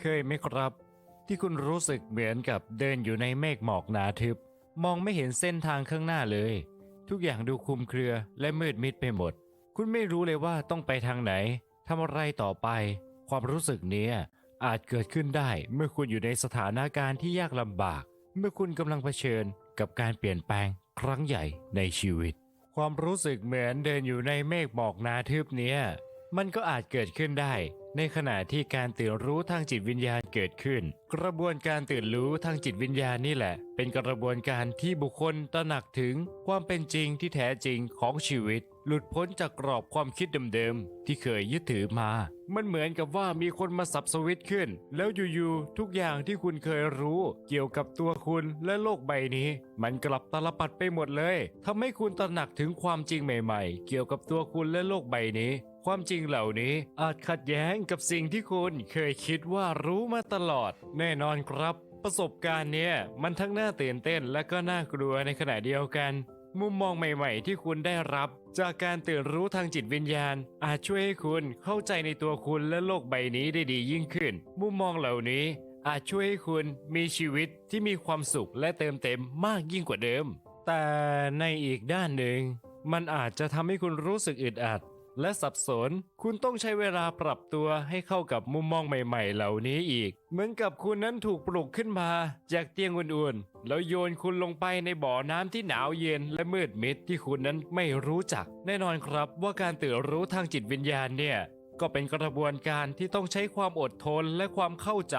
เคยไหมครับ ที่คุณรู้สึกเหมือนกับเดินอยู่ในเมฆหมอกหนาทึบ มองไม่เห็นเส้นทางข้างหน้าเลย ทุกอย่างดูคลุมเครือและมืดมิดไปหมด คุณไม่รู้เลยว่าต้องไปทางไหนทำอะไรต่อไป ความรู้สึกนี้อาจเกิดขึ้นได้เมื่อคุณอยู่ในสถานการณ์ที่ยากลำบาก เมื่อคุณกำลังเผชิญกับการเปลี่ยนแปลงครั้งใหญ่ในชีวิต ความรู้สึกเหมือนเดินอยู่ในเมฆหมอกหนาทึบเนี้ยมันก็อาจเกิดขึ้นได้ ในขณะที่การตื่นรู้ทางจิตวิญญาณเกิดขึ้น กระบวนการตื่นรู้ทางจิตวิญญาณนี่แหละ เป็นกระบวนการที่บุคคลตระหนักถึงความเป็นจริงที่แท้จริงของชีวิต หลุดพ้นจากกรอบความคิดเดิมๆที่เคยยึดถือมา มันเหมือนกับว่ามีคนมาสับสวิตขึ้น แล้วอยู่ๆทุกอย่างที่คุณเคยรู้เกี่ยวกับตัวคุณและโลกใบนี้ มันกลับตลปัดไปหมดเลยทำให้คุณตระหนักถึงความจริงใหม่ ๆ เกี่ยวกับตัวคุณและโลกใบนี้ ความจริงเหล่านี้อาจขัดแย้งกับสิ่งที่คุณเคยคิดว่ารู้มาตลอด แน่นอนครับ ประสบการณ์เนี้ยมันทั้งน่าตื่นเต้นและก็น่ากลัวในขณะเดียวกัน มุมมองใหม่ๆ ที่คุณได้รับ จากการตื่นรู้ทางจิตวิญญาณ อาจช่วยให้คุณเข้าใจในตัวคุณและโลกใบนี้ได้ดียิ่งขึ้น มุมมองเหล่านี้อาจช่วยให้คุณมีชีวิตที่มีความสุขและเติมเต็มมากยิ่งกว่าเดิม แต่ในอีกด้านหนึ่ง มันอาจจะทำให้คุณรู้สึกอึดอัด และสับสน คุณต้องใช้เวลาปรับตัวให้เข้ากับมุมมองใหม่ ๆ เหล่านี้อีก เหมือนกับคุณนั้นถูกปลุกขึ้นมา จากเตียงอุ่นๆ แล้วโยนคุณลงไปในบ่อน้ำที่หนาวเย็นและมืดมิดที่คุณนั้นไม่รู้จัก แน่นอนครับว่าการตื่นรู้ทางจิตวิญญาณเนี่ย ก็เป็นกระบวนการที่ต้องใช้ความอดทนและความเข้าใจ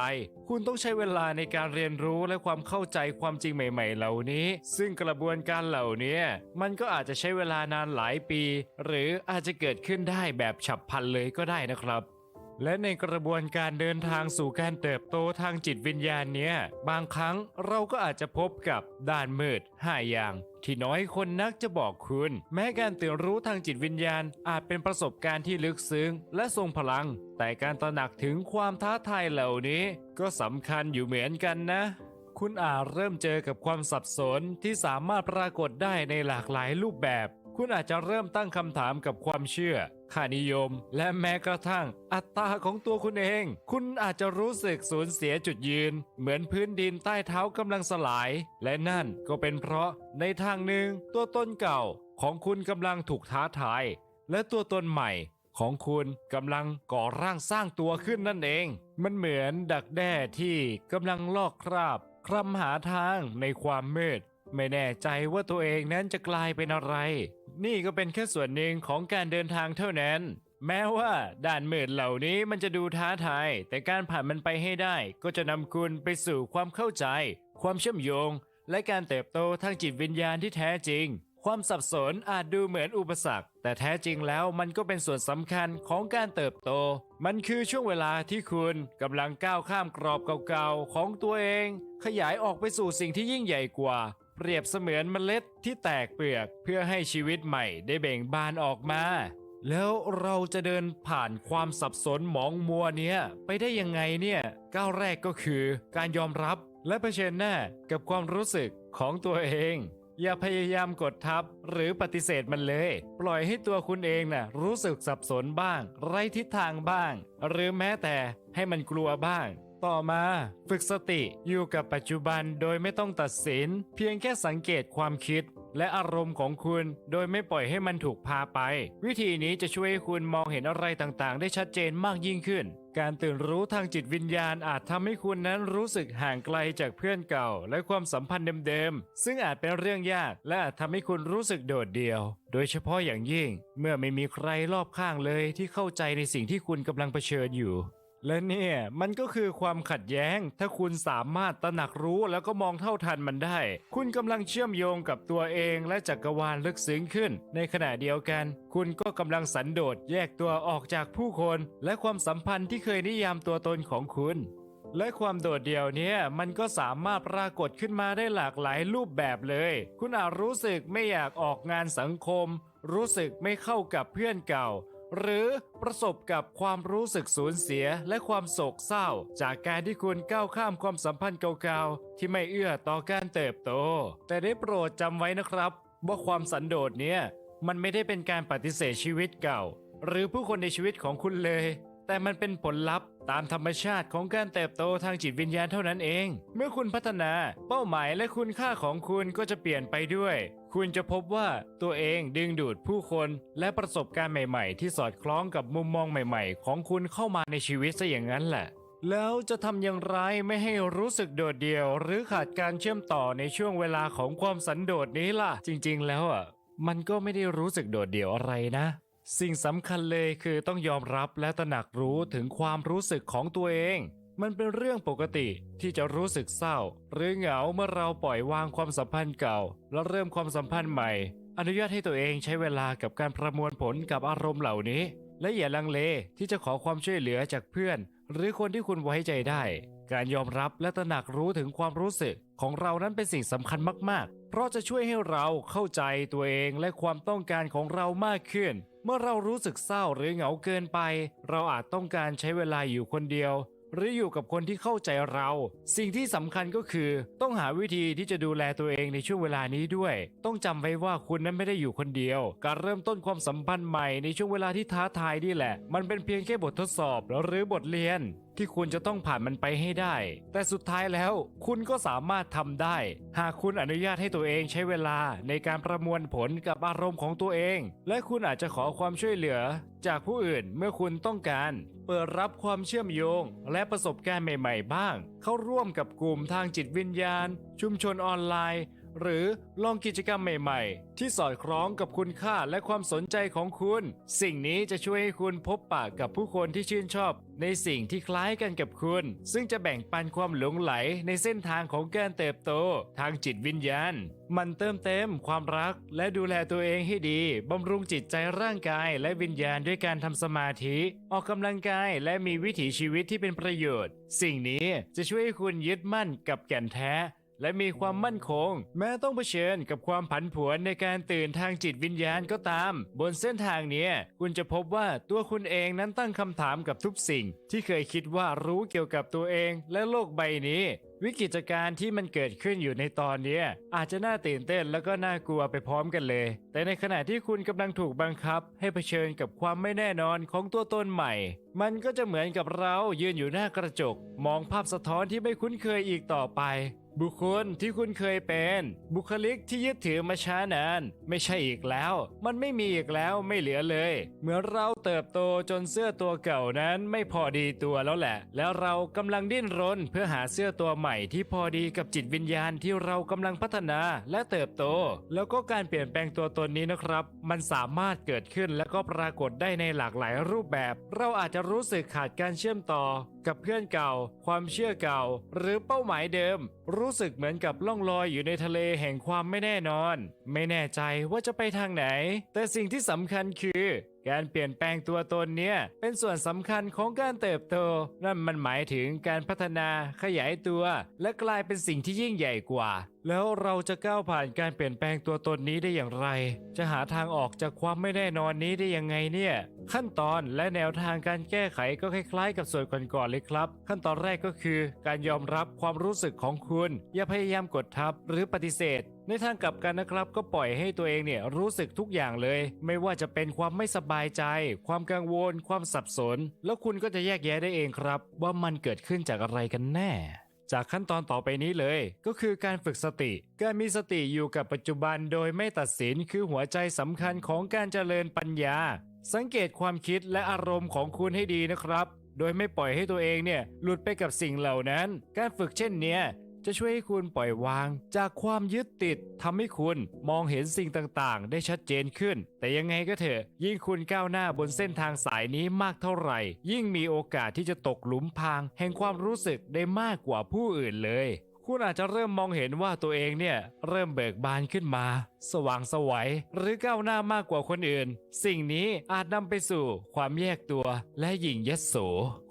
คุณต้องใช้เวลาในการเรียนรู้และความเข้าใจความจริงใหม่ ๆ เหล่านี้ ซึ่งกระบวนการเหล่านี้มันก็อาจจะใช้เวลานานหลายปี หรืออาจจะเกิดขึ้นได้แบบฉับพลันเลยก็ได้นะครับและในกระบวนการเดินทางสู่การเติบโตทางจิตวิญญาณเนี้ยบางครั้งเราก็อาจจะพบกับด้านมืดห้าอย่าง ที่น้อยคนนักจะบอกคุณ แม้การตื่นรู้ทางจิตวิญญาณ อาจเป็นประสบการณ์ที่ลึกซึ้ง และทรงพลัง แต่การตระหนักถึงความท้าทายเหล่านี้ ก็สำคัญอยู่เหมือนกันนะ คุณอาจเริ่มเจอกับความสับสนที่สามารถปรากฏได้ในหลากหลายรูปแบบ คุณอาจจะเริ่มตั้งคำถามกับความเชื่อ ค่านิยม และแม้กระทั่ง อัตตาของตัวคุณเอง คุณอาจจะรู้สึกสูญเสียจุดยืน เหมือนพื้นดินใต้เท้ากำลังสลาย และนั่นก็เป็นเพราะในทางหนึ่ง ตัวตนเก่าของคุณกำลังถูกท้าทาย และตัวตนใหม่ของคุณกำลังก่อร่างสร้างตัวขึ้นนั่นเอง มันเหมือนดักแด้ที่กำลังลอกคราบคลำหาทางในความมืด ไม่แน่ใจว่าตัวเองนั้นจะกลายเป็นอะไร นี่ก็เป็นแค่ส่วนหนึ่งของการเดินทางเท่านั้น แม้ว่าด่านมืดเหล่านี้มันจะดูท้าทาย แต่การผ่านมันไปให้ได้ ก็จะนำคุณไปสู่ความเข้าใจ ความเชื่อมโยง และการเติบโตทางจิตวิญญาณที่แท้จริง ความสับสนอาจดูเหมือนอุปสรรค แต่แท้จริงแล้วมันก็เป็นส่วนสำคัญของการเติบโต มันคือช่วงเวลาที่คุณกำลังก้าวข้ามกรอบเก่าๆของตัวเอง ขยายออกไปสู่สิ่งที่ยิ่งใหญ่กว่า เปรียบเสมือนเมล็ดที่แตกเปลือกเพื่อให้ชีวิตใหม่ได้เบ่งบานออกมา แล้วเราจะเดินผ่านความสับสนหมองมัวเนี้ยไปได้ยังไงเนี่ยก้าวแรกก็คือการยอมรับและเผชิญหน้ากับความรู้สึกของตัวเอง อย่าพยายามกดทับหรือปฏิเสธมันเลย ปล่อยให้ตัวคุณเองน่ะรู้สึกสับสนบ้าง ไร้ทิศทางบ้าง หรือแม้แต่ให้มันกลัวบ้าง ต่อมาฝึกสติอยู่กับปัจจุบันโดยไม่ต้องตัดสิน เพียงแค่สังเกตความคิด และอารมณ์ของคุณ โดยไม่ปล่อยให้มันถูกพาไป วิธีนี้จะช่วยให้คุณมองเห็นอะไรต่างๆ ได้ชัดเจนมากยิ่งขึ้น การตื่นรู้ทางจิตวิญญาณอาจทำให้คุณนั้นรู้สึกห่างไกลจากเพื่อนเก่า และความสัมพันธ์เดิมๆซึ่งอาจเป็นเรื่องยากและอาจทำให้คุณรู้สึกโดดเดี่ยว โดยเฉพาะอย่างยิ่ง เมื่อไม่มีใครรอบข้างเลยที่เข้าใจในสิ่งที่คุณกำลังเผชิญอยู่ และเนี่ยมันก็คือความขัดแย้ง ถ้าคุณสามารถตระหนักรู้แล้วก็มองเท่าทันมันได้ คุณกำลังเชื่อมโยงกับตัวเองและจักรวาลลึกซึ้งขึ้น ในขณะเดียวกัน คุณก็กำลังสันโดษแยกตัวออกจากผู้คน และความสัมพันธ์ที่เคยนิยามตัวตนของคุณ และความโดดเดี่ยวเนี้ยมันก็สามารถปรากฏขึ้นมาได้หลากหลายรูปแบบเลย คุณอาจรู้สึกไม่อยากออกงานสังคม รู้สึกไม่เข้ากับเพื่อนเก่า หรือประสบกับความรู้สึกสูญเสียและความโศกเศร้า จากการที่คุณก้าวข้ามความสัมพันธ์เก่าๆ ที่ไม่เอื้อต่อการเติบโต แต่ได้โปรดจำไว้นะครับว่าความสันโดษเนี้ยมันไม่ได้เป็นการปฏิเสธชีวิตเก่า หรือผู้คนในชีวิตของคุณเลย แต่มันเป็นผลลัพธ์ตามธรรมชาติของการเติบโตทางจิตวิญญาณเท่านั้นเอง เมื่อคุณพัฒนา เป้าหมายและคุณค่าของคุณก็จะเปลี่ยนไปด้วย คุณจะพบว่าตัวเองดึงดูดผู้คนและประสบการณ์ใหม่ ๆ ที่สอดคล้องกับมุมมองใหม่ๆ ของคุณเข้ามาในชีวิตซะอย่างนั้นแหละแล้วจะทำอย่างไรไม่ให้รู้สึกโดดเดี่ยว หรือขาดการเชื่อมต่อในช่วงเวลาของความสันโดษนี้ล่ะ จริง ๆ แล้วอะ มันก็ไม่ได้รู้สึกโดดเดี่ยวอะไรนะ สิ่งสำคัญเลยคือต้องยอมรับและตระหนักรู้ถึงความรู้สึกของตัวเอง มันเป็นเรื่องปกติที่จะรู้สึกเศร้า หรือเหงาเมื่อเราปล่อยวางความสัมพันธ์เก่า แล้วเริ่มความสัมพันธ์ใหม่ อนุญาตให้ตัวเองใช้เวลากับการประมวลผลกับอารมณ์เหล่านี้ และอย่าลังเลที่จะขอความช่วยเหลือจากเพื่อน หรือคนที่คุณไว้ใจได้ การยอมรับและตระหนักรู้ถึงความรู้สึกของเรานั้นเป็นสิ่งสำคัญมากๆ เพราะจะช่วยให้เราเข้าใจตัวเองและความต้องการของเรามากขึ้น เมื่อเรารู้สึกเศร้าหรือเหงาเกินไป เราอาจต้องการใช้เวลาอยู่คนเดียว หรืออยู่กับคนที่เข้าใจเรา สิ่งที่สำคัญก็คือ ต้องหาวิธีที่จะดูแลตัวเองในช่วงเวลานี้ด้วย ต้องจำไว้ว่าคุณนั้นไม่ได้อยู่คนเดียว การเริ่มต้นความสัมพันธ์ใหม่ในช่วงเวลาที่ท้าทายนี่แหละ มันเป็นเพียงแค่บททดสอบหรือบทเรียนที่คุณจะต้องผ่านมันไปให้ได้ แต่สุดท้ายแล้วคุณก็สามารถทำได้ หากคุณอนุญาตให้ตัวเองใช้เวลาในการประมวลผลกับอารมณ์ของตัวเอง และคุณอาจจะขอความช่วยเหลือจากผู้อื่นเมื่อคุณต้องการ เปิดรับความเชื่อมโยง และประสบการณ์ใหม่ ๆ บ้าง เข้าร่วมกับกลุ่มทางจิตวิญญาณ ชุมชนออนไลน์ หรือลองกิจกรรมใหม่ๆ ที่สอดคล้องกับคุณค่าและความสนใจของคุณ สิ่งนี้จะช่วยให้คุณพบปะกับผู้คนที่ชื่นชอบ ในสิ่งที่คล้ายกันกับคุณ ซึ่งจะแบ่งปันความหลงไหลในเส้นทางของการเติบโต ทางจิตวิญญาณ มันเติมเต็มความรักและดูแลตัวเองให้ดี บำรุงจิตใจร่างกายและวิญญาณด้วยการทำสมาธิ ออกกำลังกายและมีวิถีชีวิตที่เป็นประโยชน์ สิ่งนี้จะช่วยให้คุณยึดมั่นกับแก่นแท้ และมีความมั่นคง แม้ต้องเผชิญกับความผันผวนในการตื่นทางจิตวิญญาณก็ตาม บนเส้นทางนี้คุณจะพบว่าตัวคุณเองนั้นตั้งคำถามกับทุกสิ่ง ที่เคยคิดว่ารู้เกี่ยวกับตัวเองและโลกใบนี้ วิกฤตการณ์ที่มันเกิดขึ้นอยู่ในตอนนี้อาจจะน่าตื่นเต้นแล้วก็น่ากลัวไปพร้อมกันเลย แต่ในขณะที่คุณกำลังถูกบังคับ ให้เผชิญกับความไม่แน่นอนของตัวตนใหม่ มันก็จะเหมือนกับเรายืนอยู่หน้ากระจก มองภาพสะท้อนที่ไม่คุ้นเคยอีกต่อไป บุคคลที่คุณเคยเป็น บุคลิกที่ยึดถือมาช้านาน ไม่ใช่อีกแล้ว มันไม่มีอีกแล้วไม่เหลือเลย เหมือนเราเติบโตจนเสื้อตัวเก่านั้นไม่พอดีตัวแล้วแหละ แล้วเรากำลังดิ้นรนเพื่อหาเสื้อตัวใหม่ที่พอดีกับจิตวิญญาณที่เรากำลังพัฒนาและเติบโต แล้วก็การเปลี่ยนแปลงตัวตนนี้นะครับ มันสามารถเกิดขึ้นและก็ปรากฏได้ในหลากหลายรูปแบบ เราอาจจะรู้สึกขาดการเชื่อมต่อกับเพื่อนเก่า ความเชื่อเก่า หรือเป้าหมายเดิม รู้สึกเหมือนกับล่องลอยอยู่ในทะเลแห่งความไม่แน่นอน ไม่แน่ใจว่าจะไปทางไหน แต่สิ่งที่สำคัญคือ การเปลี่ยนแปลงตัวตนเนี่ยเป็นส่วนสำคัญของการเติบโต นั่นมันหมายถึงการพัฒนาขยายตัว และกลายเป็นสิ่งที่ยิ่งใหญ่กว่า แล้วเราจะก้าวผ่านการเปลี่ยนแปลงตัวตนนี้ได้อย่างไร จะหาทางออกจากความไม่แน่นอนนี้ได้ยังไงเนี่ย ขั้นตอนและแนวทางการแก้ไขก็คล้ายๆ กับส่วนก่อนๆเลยครับ ขั้นตอนแรกก็คือ การยอมรับความรู้สึกของคุณ อย่าพยายามกดทับหรือปฏิเสธ ในทางกลับกันนะครับ ก็ปล่อยให้ตัวเองเนี่ยรู้สึกทุกอย่างเลย ไม่ว่าจะเป็นความไม่สบายใจ ความกังวล ความสับสน แล้วคุณก็จะแยกแยะได้เองครับ ว่ามันเกิดขึ้นจากอะไรกันแน่จากขั้นตอนต่อไปนี้เลย ก็คือการฝึกสติ การมีสติอยู่กับปัจจุบันโดยไม่ตัดสินคือหัวใจสำคัญของการเจริญปัญญา สังเกตความคิดและอารมณ์ของคุณให้ดีนะครับ โดยไม่ปล่อยให้ตัวเองเนี่ยหลุดไปกับสิ่งเหล่านั้น การฝึกเช่นเนี้ย จะช่วยให้คุณปล่อยวาง จากความยึดติดทำให้คุณมองเห็นสิ่งต่างๆ ได้ชัดเจนขึ้น แต่ยังไงก็เถอะ ยิ่งคุณก้าวหน้าบนเส้นทางสายนี้มากเท่าไหร่ ยิ่งมีโอกาสที่จะตกหลุมพราง แห่งความรู้สึกได้มากกว่าผู้อื่นเลย คุณอาจจะเริ่มมองเห็นว่าตัวเองเนี่ยเริ่มเบิกบานขึ้นมาสว่างสวัยหรือก้าวหน้ามากกว่าคนอื่น สิ่งนี้อาจนำไปสู่ความแยกตัวและหยิ่งยโส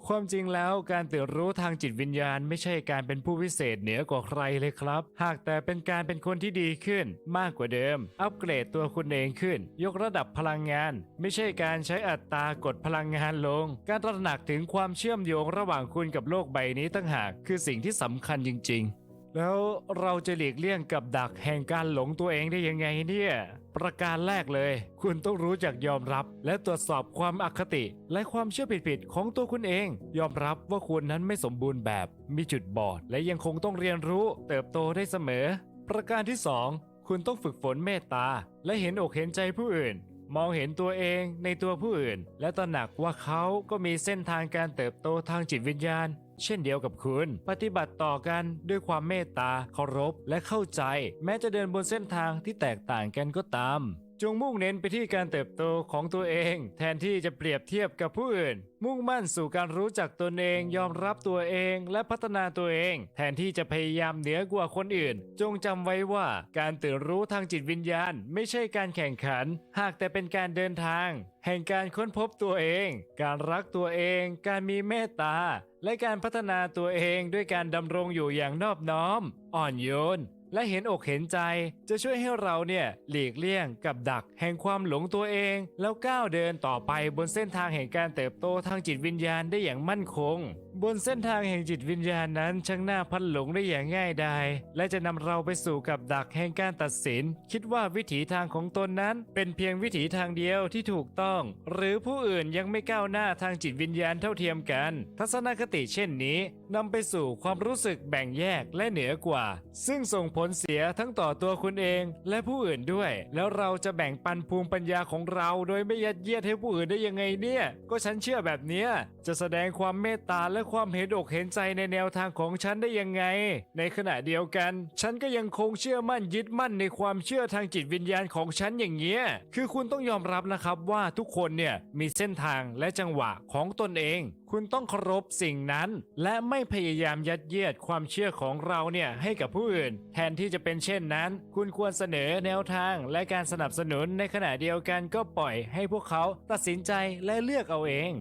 ความจริงแล้วการตื่นรู้ทางจิตวิญญาณ ไม่ใช่การเป็นผู้พิเศษเหนือกว่าใครเลยครับ หากแต่เป็นการเป็นคนที่ดีขึ้นมากกว่าเดิม อัปเกรดตัวคุณเองขึ้น ยกระดับพลังงาน ไม่ใช่การใช้อัตรากดพลังงานลง การตระหนักถึงความเชื่อมโยงระหว่างคุณกับโลกใบนี้ตั้งหาก คือสิ่งที่สำคัญจริง ๆ แล้วเราจะหลีกเลี่ยงกับดักแห่งการหลงตัวเองได้ยังไงเนี่ย ประการแรกเลย คุณต้องรู้จักยอมรับ และตรวจสอบความอคติ และความเชื่อผิดๆของตัวคุณเอง ยอมรับว่าคุณนั้นไม่สมบูรณ์แบบ มีจุดบอด และยังคงต้องเรียนรู้เติบโตได้เสมอ ประการที่สองคุณต้องฝึกฝนเมตตา และเห็นอกเห็นใจผู้อื่น มองเห็นตัวเองในตัวผู้อื่น และตระหนักว่าเขาก็มีเส้นทางการเติบโตทางจิตวิญญาณ เช่นเดียวกับคุณ ปฏิบัติต่อกันด้วยความเมตตาเคารพและเข้าใจ แม้จะเดินบนเส้นทางที่แตกต่างกันก็ตาม จงมุ่งเน้นไปที่การเติบโตของตัวเอง แทนที่จะเปรียบเทียบกับผู้อื่น มุ่งมั่นสู่การรู้จักตนเอง ยอมรับตัวเองและพัฒนาตัวเอง แทนที่จะพยายามเหนือกว่าคนอื่น จงจำไว้ว่าการตื่นรู้ทางจิตวิญญาณ ไม่ใช่การแข่งขัน หากแต่เป็นการเดินทาง แห่งการค้นพบตัวเอง การรักตัวเอง การมีเมตตาและการพัฒนาตัวเองด้วยการดำรงอยู่อย่างนอบน้อม อ่อนโยน และเห็นอกเห็นใจจะช่วยให้เราเนี่ยหลีกเลี่ยงกับดักแห่งความหลงตัวเอง แล้วก้าวเดินต่อไปบนเส้นทางแห่งการเติบโตทางจิตวิญญาณได้อย่างมั่นคงบนเส้นทางแห่งจิตวิญญาณนั้นช่างน่าพันหลงได้อย่างง่ายดายและจะนำเราไปสู่กับดักแห่งการตัดสิน คิดว่าวิถีทางของตนนั้น เป็นเพียงวิถีทางเดียวที่ถูกต้อง หรือผู้อื่นยังไม่ก้าวหน้าทางจิตวิญญาณเท่าเทียมกัน ทัศนคติเช่นนี้นำไปสู่ความรู้สึกแบ่งแยกและเหนือกว่า ซึ่งส่งผลเสียทั้งต่อตัวคุณเองและผู้อื่นด้วย แล้วเราจะแบ่งปันภูมิปัญญาของเรา โดยไม่ยัดเยียดให้ผู้อื่นได้ยังไงเนี่ย ก็ฉันเชื่อแบบเนี้ยจะแสดงความเมตตาและและความเห็นอกเห็นใจในแนวทางของฉันได้ยังไง ในขณะเดียวกัน ฉันก็ยังคงเชื่อมั่นยึดมั่นในความเชื่อทางจิตวิญญาณของฉันอย่างเงี้ย คือคุณต้องยอมรับนะครับว่าทุกคนเนี่ยมีเส้นทางและจังหวะของตนเอง คุณต้องเคารพสิ่งนั้น และไม่พยายามยัดเยียดความเชื่อของเราเนี่ยให้กับผู้อื่น แทนที่จะเป็นเช่นนั้น คุณควรเสนอแนวทางและการสนับสนุนในขณะเดียวกันก็ปล่อยให้พวกเขาตัดสินใจและเลือกเอาเอง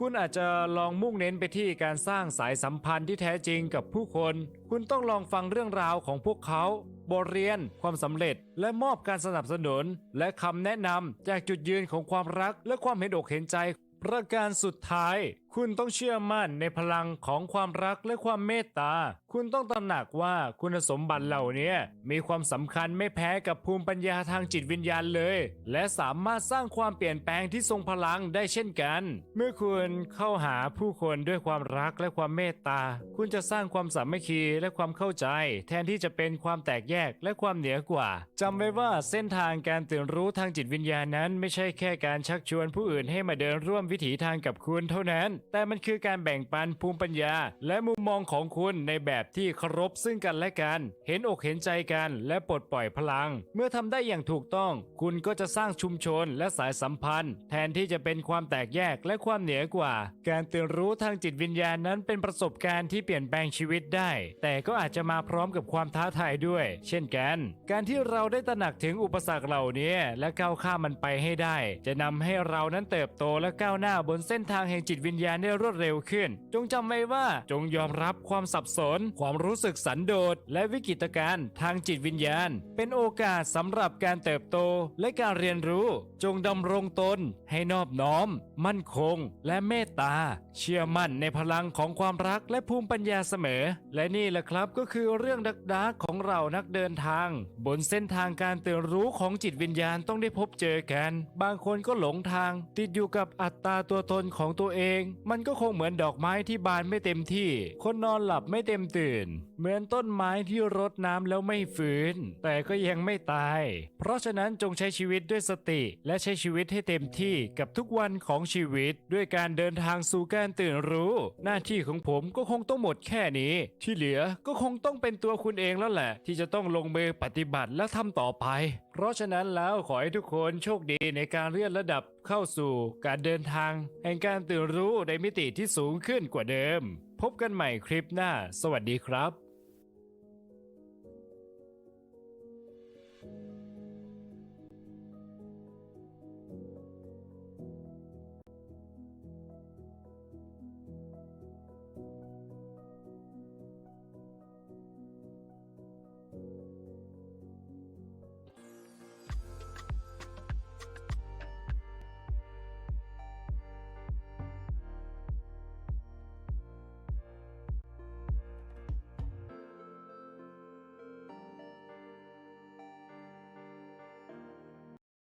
คุณอาจจะลองมุ่งเน้นไปที่การสร้างสายสัมพันธ์ที่แท้จริงกับผู้คน คุณต้องลองฟังเรื่องราวของพวกเขาบทเรียน ความสำเร็จ และมอบการสนับสนุน และคำแนะนำจากจุดยืนของความรักและความเห็นอกเห็นใจ ประการสุดท้าย คุณต้องเชื่อมั่นในพลังของความรักและความเมตตา คุณต้องตระหนักว่าคุณสมบัติเหล่านี้มีความสำคัญไม่แพ้กับภูมิปัญญาทางจิตวิญญาณเลย และสามารถสร้างความเปลี่ยนแปลงที่ทรงพลังได้เช่นกัน เมื่อคุณเข้าหาผู้คนด้วยความรักและความเมตตา คุณจะสร้างความสามัคคีและความเข้าใจ แทนที่จะเป็นความแตกแยกและความเหนือกว่าจำไว้ว่าเส้นทางการตื่นรู้ทางจิตวิญญาณนั้น ไม่ใช่แค่การชักชวนผู้อื่นให้มาเดินร่วมวิถีทางกับคุณเท่านั้นแต่มันคือการแบ่งปันภูมิปัญญา และมุมมองของคุณในแบบที่เคารพซึ่งกันและกัน เห็นอกเห็นใจกันและปลดปล่อยพลัง เมื่อทำได้อย่างถูกต้อง คุณก็จะสร้างชุมชนและสายสัมพันธ์ แทนที่จะเป็นความแตกแยกและความเหนือกว่า การตื่นรู้ทางจิตวิญญาณนั้นเป็นประสบการณ์ที่เปลี่ยนแปลงชีวิตได้ แต่ก็อาจจะมาพร้อมกับความท้าทายด้วย เช่นกัน การที่เราได้ตระหนักถึงอุปสรรคเหล่านี้ และก้าวข้ามมันไปให้ได้ จะนำให้เรานั้นเติบโตและก้าวหน้าบนเส้นทางแห่งจิตวิญญาณได้รวดเร็วขึ้น จงจำไว้ว่าจงยอมรับความสับสน ความรู้สึกสันโดษและวิกฤตการณ์ทางจิตวิญญาณ เป็นโอกาสสำหรับการเติบโตและการเรียนรู้ จงดำรงตน ให้นอบน้อม มั่นคง และเมตตา เชื่อมั่นในพลังของความรักและภูมิปัญญาเสมอ และนี่แหละครับก็คือเรื่องดักดักๆของเรานักเดินทาง บนเส้นทางการตื่นรู้ของจิตวิญญาณต้องได้พบเจอกัน บางคนก็หลงทาง ติดอยู่กับอัตตาตัวตนของตัวเองมันก็คงเหมือนดอกไม้ที่บานไม่เต็มที่ คนนอนหลับไม่เต็มตื่น เหมือนต้นไม้ที่รดน้ำแล้วไม่ฟื้น แต่ก็ยังไม่ตาย เพราะฉะนั้นจงใช้ชีวิตด้วยสติ และใช้ชีวิตให้เต็มที่กับทุกวันของชีวิต ด้วยการเดินทางสู่การตื่นรู้ หน้าที่ของผมก็คงต้องหมดแค่นี้ ที่เหลือก็คงต้องเป็นตัวคุณเองแล้วแหละ ที่จะต้องลงมือปฏิบัติและทำต่อไป เพราะฉะนั้นแล้วขอให้ทุกคนโชคดีในการเลื่อนระดับ เข้าสู่การเดินทาง แห่งการตื่นรู้ในมิติที่สูงขึ้นกว่าเดิม พบกันใหม่คลิปหน้า สวัสดีครับ